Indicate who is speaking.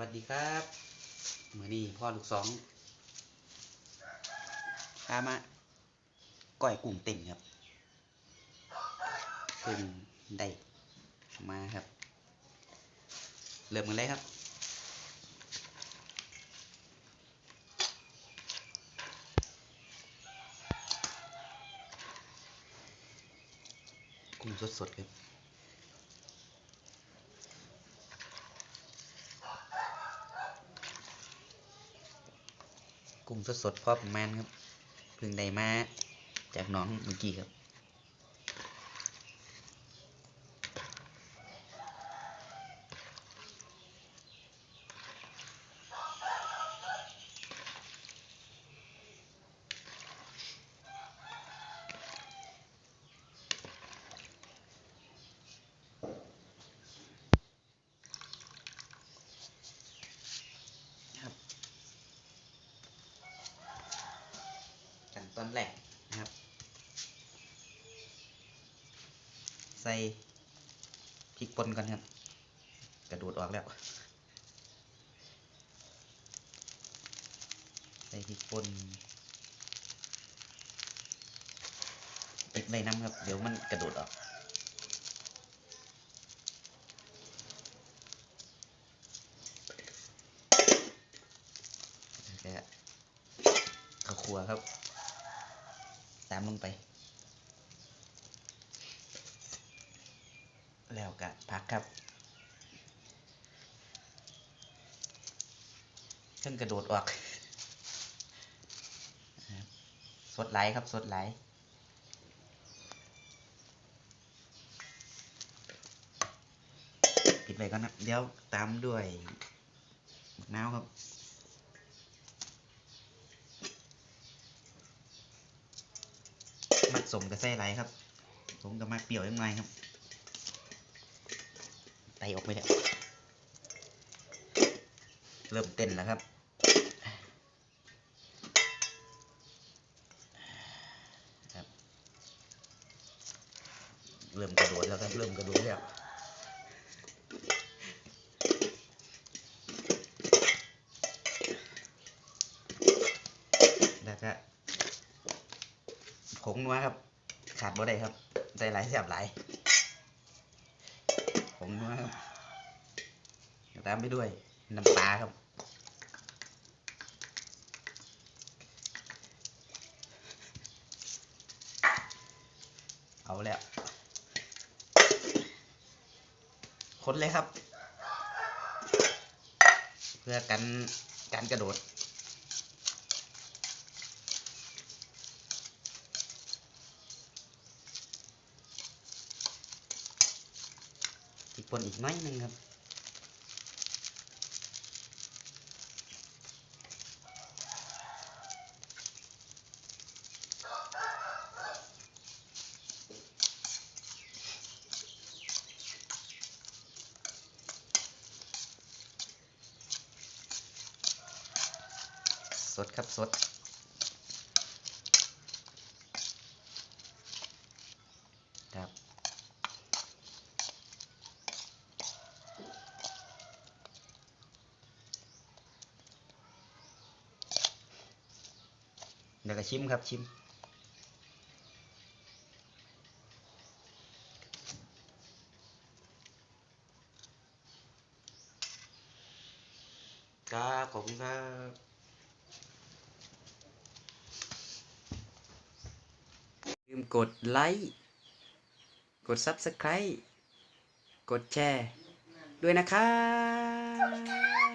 Speaker 1: วัสดีครับมือนี้พ่อลูกสองพามาก้อยกุ้งเต็มครับเพิ่งได้มาครับ เริ่มกันเลยครับกุ้งสดๆครับ กุ้งสดๆพ่อประมนครับเพิ่งได้มาจากหน้องเมื่อกี้ครับขั้น ตอนแรกนะครับ ใส่พริกป่นก่อนครับ กระดูดออกแล้ว ใส่พริกป่นติดในน้ำครับ เดี๋ยวมันกระโดดออกแล้วก็ข้าวคั่วครับ ตามลงไป แล้วก็ผักครับขึ้นกระโดดออก สดไหลครับสดไหลปิดไว้ก่อนนะ เดี๋ยวตามด้วยมะนาวครับ มัก สมกับไส้ไหลครับ ผมก็มักเปรี้ยวยังไงครับไตออกไม่ได้เริ่มเต้นแล้วครับครับเริ่มกระโดดแล้วครับ เริ่มกระโดดแล้วก็ ผงนัวครับ ขาดบ่ได้ครับใส่หลายแสบหลายผงนัวครับตามไปด้วยน้ำปลาครับเอาแล้วคนเลยครับ เพื่อกันการกระโดด อีกป นอีกน้หนึ่งครับ สดครับสดครับ เดี๋ยวก็ชิมครับชิม ครับขอบคุณครับลืมกดไลค์กด Subscribe กดแชร์ ด้วยนะครับ